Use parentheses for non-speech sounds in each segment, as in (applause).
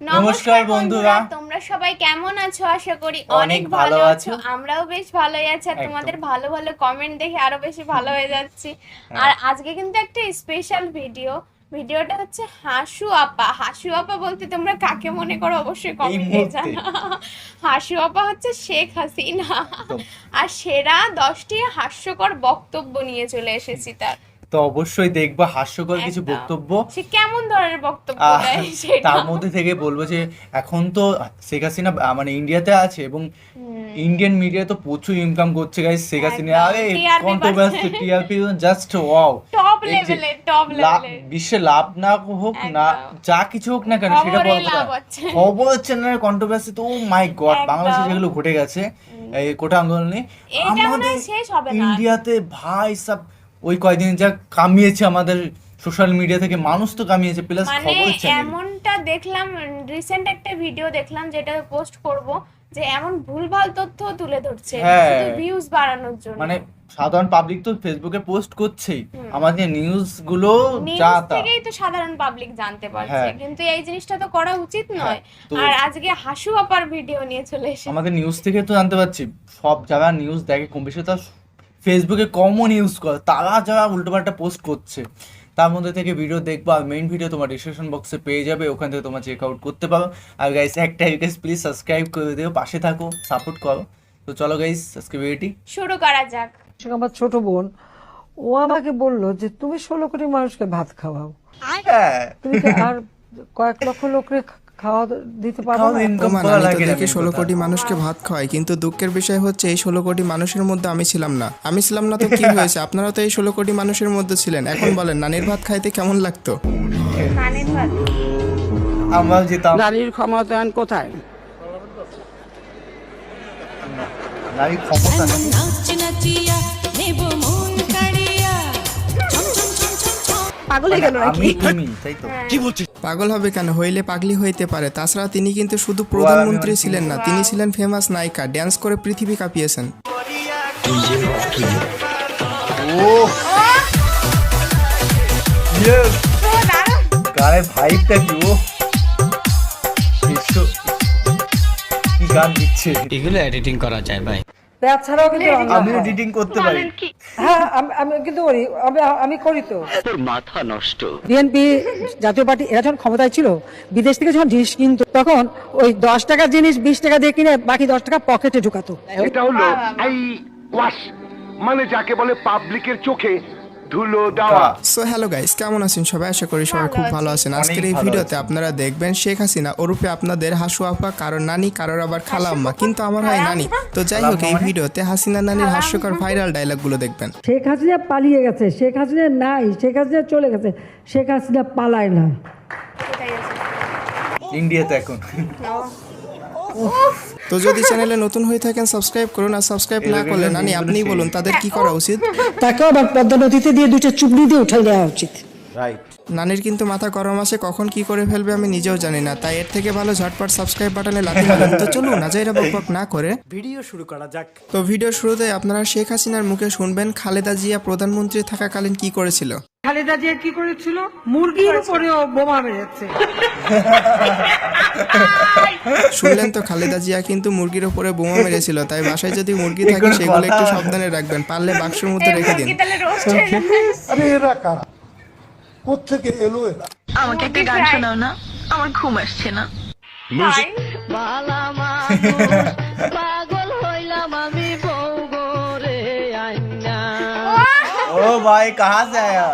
নমস্কার বন্ধুরা। তোমরা সবাই কেমন আছো? আশা করি অনেক ভালো আছো। আমরাও বেশ ভালোই আছি আর তোমাদের ভালো ভালো কমেন্ট দেখে আরও বেশি ভালো হয়ে যাচ্ছি। হ্যাঁ। আর আজকে কিন্তু একটা স্পেশাল ভিডিও ভিডিওটা হচ্ছে হাসু আপা। হাসু আপা বলতে তোমরা কাকে মনে করো অবশ্যই কমেন্টে। জানা হাসু আপা হচ্ছে শেখ হাসিনা। আর সেরা দশটি হাস্যকর বক্তব্য নিয়ে চলে এসেছি তার। তো অবশ্যই দেখবা হাস্যকর কিছু বক্তব্য। সে কেমন ধরনের বক্তব্য দেয় সেটা? তার মধ্যে থেকে বলব যে এখন তো শেখ হাসিনা মানে ইন্ডিয়াতে আছে এবং ইন্ডিয়ান মিডিয়া তো প্রচুর ইনকাম করছে গাইস শেখ হাসিনা। আরে controversy TRP just wow top লেভেলে টপ লাভ লেভেলে বিশ্বে লাভ না হোক না যা কিছু হোক না কেন সেটা হচ্ছে। খবর চ্যানেলের কন্ট্রোভার্সি তো মাই গড। বাংলাদেশে যেগুলো ঘটে গেছে। এই কোটা আন্দোলনে আমাদের শেষ হবে না। ইন্ডিয়াতে ভাই সব ওই কয়দিন যা কামিয়েছে আমাদের সোশ্যাল মিডিয়া থেকে মানুষ তো কামিয়েছে প্লাস মানে খবর চ্যানেল এমনটা দেখলাম রিসেন্ট একটা ভিডিও দেখলাম যেটা পোস্ট করব যে এমন ভুলভাল তথ্য তুলে ধরছে হ্যাঁ। শুধু ভিউজ বাড়ানোর জন্য। মানে সাধারণ পাবলিক তো ফেসবুকে পোস্ট করছেই। আমাদের নিউজগুলো যা তা। থেকেই তো সাধারণ পাবলিক জানতে পারছে হ্যাঁ। কিন্তু এই জিনিসটা তো করা উচিত নয়। আর আজকে হাসু আপার ভিডিও নিয়ে চলে এসেছে। আমাদের নিউজ থেকে তো জানতে পারছি। সব যারা নিউজ দেখে কম বেশি তার ফেসবুকে কমন ইউজ করে তারা যারা উল্টোপাল্টা পোস্ট করছে তার মধ্যে থেকে ভিডিও দেখব আর মেইন ভিডিও তোমার ডিসক্রিপশন বক্সে পেয়ে যাবে ওখান থেকে তোমার চেক আউট করতে পারো। আর গাইস একটা গাইস প্লিজ সাবস্ক্রাইব করে দিও পাশে থাকো সাপোর্ট করো। তো চলো গাইস আজকে ভিডিওটি শুরু করা যাক। আমার ছোট বোন ও আমাকে বলল যে তুমি ষোলো কোটি মানুষকে ভাত খাওয়াও। হ্যাঁ। তুমি আর কয়েক লক্ষ লোককে খাওয়া দিতে পারো না? ইনকাম করা লাগে না ষোলো কোটি মানুষকে ভাত খাওয়ায় কিন্তু দুঃখের বিষয় হচ্ছে এই ষোলো কোটি মানুষের মধ্যে আমি ছিলাম না। আমি ছিলাম না তো কি (laughs) হয়েছে? আপনারা তো এই ষোলো কোটি মানুষের মধ্যে ছিলেন। এখন বলেন নানির ভাত খাইতে কেমন লাগতো? কানের ভাত? আমরা যেতাম নারীর ক্ষমতায়ন কোথায়? নারী ক্ষমতা নেই। নাচ নাচিয়া নেব পাগল হয়ে গেল আমি (laughs) তুমি তাই তো। পাগল হবে কেন? হইলে পাগলি হইতে পারে। তাছাড়া তিনি কিন্তু শুধু প্রধানমন্ত্রী ছিলেন না তিনি ছিলেন ফেমাস নায়িকা ড্যান্স করে পৃথিবী কাঁপিয়েছেন। গানের ভাইবটা কি ও কি গান দিচ্ছে? এগুলো এডিটিং করা যায় ভাই। পেঁয়াজ ছাড়াও কিন্তু হয়। এডিটিং করতে পারি। হ্যাঁ আমি- আমি কিন্তু করি। আমি আমি করি তো। বিএনপি জাতীয় পার্টি এরা যখন ক্ষমতায় ছিল বিদেশ থেকে যখন জিনিস কিনতো তখন ওই দশ টাকার জিনিস বিশ টাকা দিয়ে কিনে বাকি দশ টাকা পকেটে ঢুকাতো। এটা হলো আই ওয়াশ মানে যাকে বলে পাবলিকের চোখে ধুলো দেওয়া। সো হ্যালো গাইস কেমন আছেন সবাই? আশা করি সবাই খুব ভালো আছেন। আজকের এই ভিডিওতে আপনারা দেখবেন শেখ হাসিনা ওরূপে আপনাদের হাসু আপা কারোর নানি কারোর আবার খালাম্মা কিন্তু আমার হয় নানি। তো যাই হোক এই ভিডিওতে হাসিনা নানির হাস্যকর ভাইরাল ডায়লগগুলো দেখবেন। শেখ হাসিনা পালিয়ে গেছে। শেখ হাসিনা নাই। শেখ হাসিনা চলে গেছে। শেখ হাসিনা পালায় না। ইন্ডিয়াতে এখন। (laughs) (laughs) তো যদি চ্যানেলে নতুন হয়ে থাকেন সাবস্ক্রাইব করুন আর সাবস্ক্রাইব না করলে নানি আপনিই বলুন তাদের কি করা উচিত। তাকেও আবার পদ্মা নদীতে দিয়ে দুইটা চুবড়ি দিয়ে উঠাই দেওয়া উচিত। রাইট নানির কিন্তু মাথা গরম আছে কখন কি করে ফেলবে আমি নিজেও জানি না। তাই এর থেকে ভালো ঝটপট সাবস্ক্রাইব বাটনে লাথি মারেন। তো চলুন নাজাইরা বকবক না করে। ভিডিও শুরু করা যাক। তো ভিডিও শুরুতে আপনারা শেখ হাসিনার মুখে শুনবেন খালেদা জিয়া প্রধানমন্ত্রী থাকাকালীন কি করেছিল। খালেদা জিয়া কি করেছিল? মুরগির উপরেও বোমা মেরেছে শুনলেন তো খালেদা জিয়া কিন্তু মুরগির উপরে বোমা মেরেছিল তাই বাসায় যদি মুরগি থাকে সেগুলো একটু সাবধানে রাখবেন পারলে বাক্সের মধ্যে রেখে দিন। আরে এরা কারা? কোথেকে এলো এরা? আমাকে একটা গান শোনাও না আমার ঘুম আসছে না। পাগল হইলাম আমি বউ গোরে আইনা। ও ভাই কাহা সে আয়া?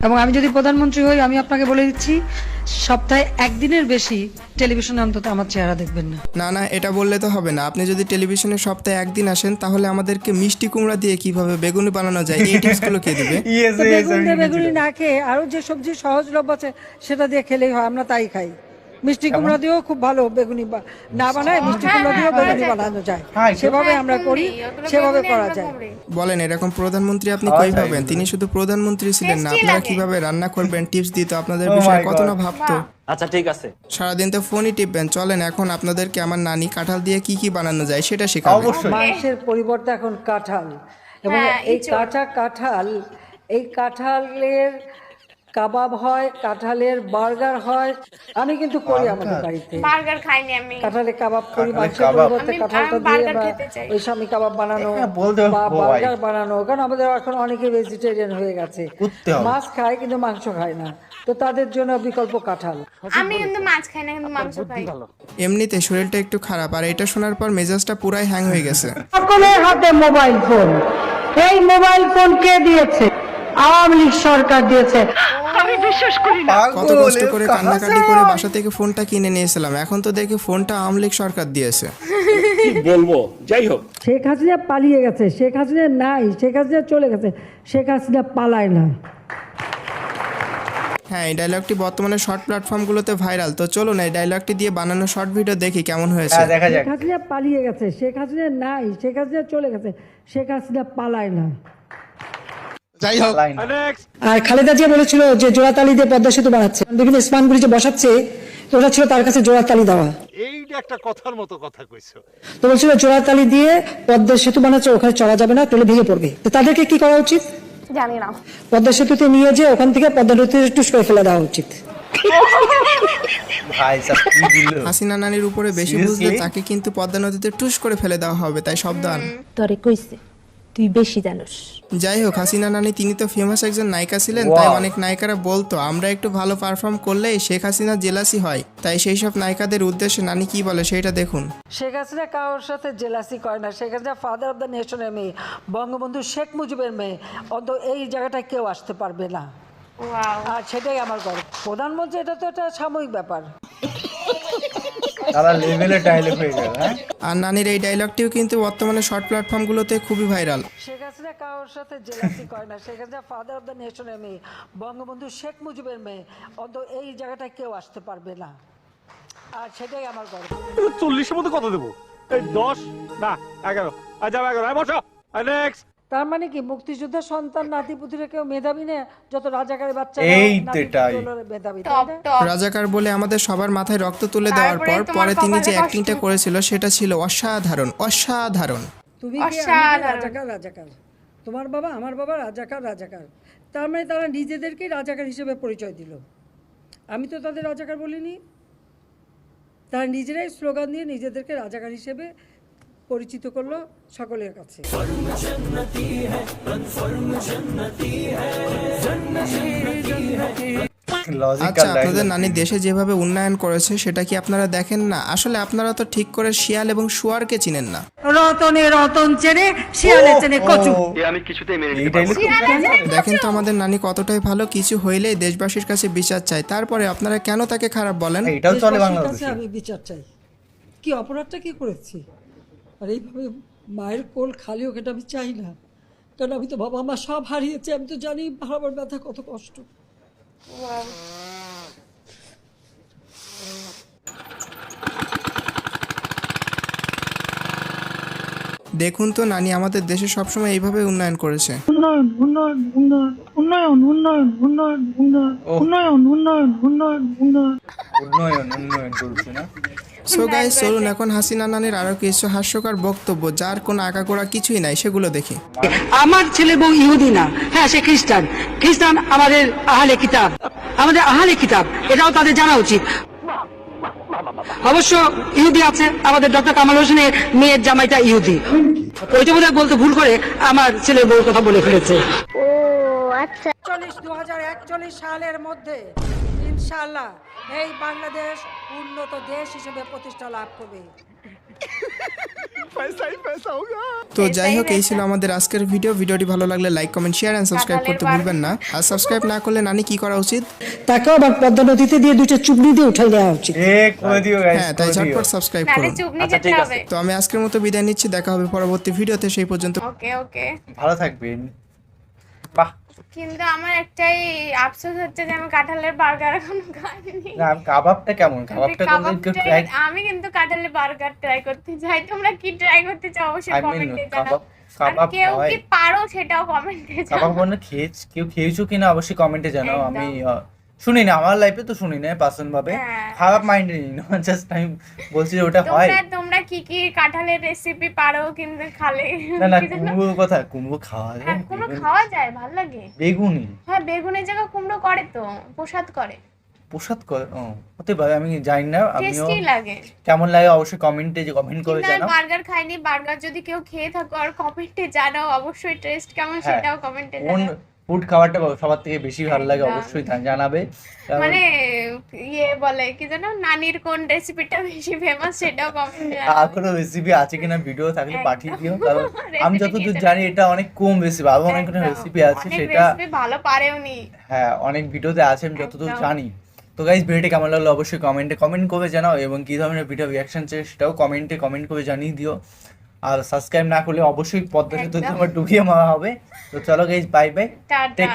এবং আমি যদি প্রধানমন্ত্রী হই আমি আপনাকে বলে দিচ্ছি সপ্তাহে একদিনের বেশি টেলিভিশনে অন্তত আমার চেহারা দেখবেন না। না না এটা বললে তো হবে না। আপনি যদি টেলিভিশনে সপ্তাহে একদিন আসেন তাহলে আমাদেরকে মিষ্টি কুমড়া দিয়ে কীভাবে বেগুনি বানানো যায় এই টিপসগুলো কে দিবে? ইয়েস (laughs) বেগুন দিয়ে বেগুনি না খেয়ে আরও যে সবজি সহজলভ্য আছে সেটা দিয়ে খেলেই হয় আমরা তাই খাই। মিষ্টি কুমড়া দিয়েও খুব ভালো বেগুনি না বানায় মিষ্টি কুমড়া দিয়েও বেগুনি বানানো যায়। হ্যাঁ, সেভাবে আমরা করি সেভাবে করা যায়। বলেন এরকম প্রধানমন্ত্রী আপনি কই পাবেন তিনি শুধু প্রধানমন্ত্রী ছিলেন না আপনারা কীভাবে রান্না করবেন টিপস দিত আপনাদের Oh বিষয়ে? কত না ভাবতো? আচ্ছা ঠিক আছে। সারাদিন তো ফোনই টিপবেন। চলেন এখন আপনাদেরকে আমার নানি কাঁঠাল দিয়ে কি কি বানানো যায় সেটা শেখাবে অবশ্যই। মাংসের পরিবর্তে এখন কাঁঠাল। এবং হ্যাঁ, এই কাঁচা কাঁঠাল এই কাঁঠালের কাবাব হয় কাঁঠালের বার্গার হয়। আমি কিন্তু করি আমাদের বাড়িতে। বার্গার খাইনি আমি। কাঁঠালের কাবাব করি মাংসের পরিবর্তে কাঁঠালটা দিয়ে আমরা ওই স্বামী কাবাব বানানো বা বার্গার বানানো কারণ আমাদের এখন অনেকে ভেজিটেরিয়ান হয়ে গেছে। মাছ খায় কিন্তু মাংস খায় না। তো তাদের জন্য বিকল্প কাঁঠাল। আমি কিন্তু মাছ খাই না কিন্তু মাংস খাই। এমনিতে শরীরটা একটু খারাপ আর এটা শোনার পর মেজাজটা পুরাই হ্যাং হয়ে গেছে। সকলের হাতে মোবাইল ফোন। এই মোবাইল ফোন কে দিয়েছে? আওয়ামী লীগ সরকার দিয়েছে। কত কষ্ট করে কান্নাকাটি করে বাসা থেকে ফোনটা কিনে নিয়েছিলাম। এখন তো দেখি ফোনটা আওয়ামী লীগ সরকার দিয়েছে। বলব? যাই হোক। শেখ হাসিনা পালিয়ে গেছে। শেখ হাসিনা নাই। শেখ হাসিনা চলে গেছে। শেখ হাসিনা পালায় না। হ্যাঁ এই ডায়লগটি বর্তমানে শর্ট প্ল্যাটফর্মগুলোতে ভাইরাল তো চলুন এই ডায়লগটি দিয়ে বানানো শর্ট ভিডিও দেখি কেমন হয়েছে। হ্যাঁ দেখা যাক। শেখ হাসিনা পালিয়ে গেছে। শেখ হাসিনা নাই। শেখ হাসিনা চলে গেছে। শেখ হাসিনা পালায় না। লাইন আর খালেদা জিয়া বলেছিল যে জোড়াতালি দিয়ে পদ্মা সেতু বানাচ্ছে বিভিন্ন স্পানগুলি যে বসাচ্ছে ওটা ছিল তার কাছে জোড়াতালি দেওয়া। এইটা একটা কথার মতো কথা কইছো। তো বলছিল জোড়াতালি দিয়ে পদ্মা সেতু বানাচ্ছে ওখানে চলা যাবে না তাহলে ভেঙে পড়বে। তো তাদেরকে কি করা উচিত? জানি না। পদ্মা সেতুতে নিয়ে যে ওখান থেকে পদ্মা নদীতে টুস করে ফেলে দেওয়া উচিত। হাসিনা নানির উপরে বেশি? বুঝলে তাকে কিন্তু পদ্মা নদীতে টুস করে ফেলে দেওয়া হবে তাই সাবধান। তরে কইছে। তুই বেশি জানোস। যাই হোক হাসিনা নানি তিনি তো ফেমাস একজন নায়িকা ছিলেন তাই অনেক নায়িকারা বলতো আমরা একটু ভালো পারফর্ম করলেই শেখ হাসিনা জেলাসি হয়। তাই সেই সব নায়িকাদের উদ্দেশ্যে নানি কি বলে সেটা দেখুন। শেখ হাসিনা কারোর সাথে জেলাসি করে না। Sheikh Hasina father of the নেশনের মেয়ে বঙ্গবন্ধু শেখ মুজিবের মেয়ে অন্ত এই জায়গাটায় কেউ আসতে পারবে না। ওয়াও আর সেটাই আমার গর্ব। প্রধানমন্ত্রী এটা তো একটা সাময়িক ব্যাপার। তারা লেভেলের ডায়লগ হয়ে গেল হ্যাঁ? আর নানির এই ডায়লগটিও কিন্তু বর্তমানে শর্ট প্ল্যাটফর্মগুলোতে খুবই ভাইরাল শেখ হাসিনা কারোর সাথে জেলাসি করে না। Sheikh Hasina father of the নেশনের মেয়ে বঙ্গবন্ধু শেখ মুজিবের মেয়ে। অন্ত এই জায়গাটায় কেউ আসতে পারবে না। আর সেটাই আমার গর্ব। চল্লিশের মতো কত দেবো? এই দশ না এগারো। আর যাও এগারো। আর বসো। নেক্সট তার মানে কি মুক্তিযোদ্ধা সন্তান নাতি নাতিপুতিরা কেউ মেধাবী না? যত রাজাকারের বাচ্চা এই তো এটাই। মেধাবী রাজাকার বলে আমাদের সবার মাথায় রক্ত তুলে দেওয়ার পর পরে তিনি যে অ্যাক্টিংটা করেছিল সেটা ছিল অসাধারণ অসাধারণ। তুমি কি। রাজাকার রাজাকার? তোমার বাবা আমার বাবা রাজাকার রাজাকার। তার মানে তারা নিজেদেরকেই রাজাকার হিসেবে পরিচয় দিল। আমি তো তাদের রাজাকার বলিনি। তারা নিজেরাই স্লোগান দিয়ে নিজেদেরকে রাজাকার হিসেবে পরিচিত করল সকলের কাছে। আচ্ছা আপনাদের নানি দেশে যেভাবে উন্নয়ন করেছে সেটা কি আপনারা দেখেন না? আসলে আপনারা তো ঠিক করে শিয়াল এবং শুয়ারকে চিনেন না। রতনে রতন চেনে শিয়ালে চেনে কচু। আমি কিছুতেই মেনে এই ডায়লগ দেখেন তো আমাদের নানি কতটাই ভালো কিছু হইলেই দেশবাসীর কাছে বিচার চাই তারপরে আপনারা কেন তাকে খারাপ বলেন? এটাও চলে বাংলাদেশে। আমি বিচার চাই। কি অপরাধটা কি করেছি? আর এইভাবে মায়ের কোল খালি হোক এটা আমি চাই না কারণ আমি তো বাবা মা সব হারিয়েছি আমি তো জানি হারাবার ব্যথা কত কষ্ট দেখুন তো নানি আমাদের দেশে সবসময় এইভাবে উন্নয়ন করেছে উন্নয়ন উন্নয়ন উন্নয়ন উন্নয়ন উন্নয়ন উন্নয়ন উন্নয়ন উন্নয়ন উন্নয়ন উন্নয়ন উন্নয়ন উন্নয়ন উন্নয়ন চলছে না সো গাইস চলুন এখন হাসিনা নানির আরও কিছু হাস্যকর বক্তব্য যার কোনো আঁকাগোড়া কিছুই নাই সেগুলো দেখি। আমার ছেলে বউ ইহুদি না। হ্যাঁ সে খ্রিস্টান। খ্রিস্টান আমাদের আহলে কিতাব। আমাদের আহলে কিতাব এটাও তাদের জানা উচিত। অবশ্য ইহুদি আছে আমাদের ডক্টর কামাল হোসেনের মেয়ের জামাইটা ইহুদি। ওইটা বোধ বলতে ভুল করে আমার ছেলের বউর কথা বলে ফেলেছে। হাজার একচল্লিশ সালের মধ্যে ইনশাআল্লাহ এই বাংলাদেশ উন্নত দেশ হিসেবে প্রতিষ্ঠা লাভ করবে। তো যাই হোক এই ছিল আমাদের আজকের ভিডিও ভিডিওটি ভালো লাগলে like comment share and subscribe করতে ভুলবেন না। আর সাবস্ক্রাইব না করলে নানি কি করা উচিত? তাকেও আবার পদ্মা নদীতে দিয়ে দুটো চুবড়ি দিয়ে উঠাই দেওয়া উচিত। হ্যাঁ তাই ঝটপট সাবস্ক্রাইব করুন। আচ্ছা, ঠিক হবে। তো আমি আজকের মতো বিদায় নিচ্ছি দেখা হবে পরবর্তী ভিডিওতে সেই পর্যন্ত ওকে ওকে ভালো থাকবেন। বাহ। কিন্তু আমার একটাই আফসোস হচ্ছে যে আমি কাঁঠালের বার্গার এখনও খাইনি। না আমি কাবাবটা কেমন? কাবাবটা ট্রাই আমি কিন্তু কাঁঠালের বার্গার ট্রাই করতে চাই। তোমরা কি ট্রাই করতে চাও অবশ্যই কমেন্টে জানাও। কাবাব- কেউ কি পারো সেটাও কমেন্টে কাবাব জানাও। মনে খেয়েছ কেউ খেয়েছো কিনা অবশ্যই কমেন্টে জানাও। আমি শুনি না আমার লাইফে তো শুনি না পার্সোনাল ভাবে। হ্যাঁ। খারাপ মাইন্ডে নিই না জাস্ট আমি বলছি যে ওটা হয়। তোমরা কি কি কাঁঠালের রেসিপি পারো কিন্তু খালে? না না কি যেন? কুমড়োর কথা কুমড়ো খাওয়া যায় হ্যাঁ কুমড়ো খাওয়া যায় ভালো লাগে। বেগুনি? হ্যাঁ বেগুনের জায়গা কুমড়ো করে তো প্রসাদ করে। প্রসাদ করে? ও হতে পারে আমি জানি না আমিও টেস্টি লাগে। কেমন লাগে অবশ্যই কমেন্টে যে কমেন্ট করে জানাও। বার্গার খাইনি বার্গার যদি কেউ খেয়ে থাকো আর কমেন্টে জানাও অবশ্যই টেস্ট কেমন হ্যাঁ। সেটাও কমেন্টে জানাও। ফুড খাবারটা সবার থেকে বেশি ভালো লাগে অবশ্যই জানাবে। মানে ইয়ে বলে কি জানো নানির কোন রেসিপিটা বেশি ফেমাস সেটাও কমেন্টে আর কোনো রেসিপি আছে কিনা ভিডিও থাকলে পাঠিয়ে দিও কারণ (laughs) আমি যতদূর জানি এটা অনেক কম রেসিপি আরও অনেক রেসিপি আছে সেটা ভালো পারেও নি হ্যাঁ অনেক ভিডিওতে আছে আমি যতদূর জানি। তো গাইজ ভিডিওটি কেমন লাগল অবশ্যই কমেন্টে কমেন্ট করে জানাও এবং কী ধরনের ভিডিও রিয়াকশন চাই সেটাও কমেন্টে কমেন্ট করে জানিয়ে দিও। আর সাবস্ক্রাইব না করলে অবশ্যই পদ্মা সেতু। তোমার ডুবিয়ে মারা হবে। তো চলো গাইজ বাই বাই টাটা।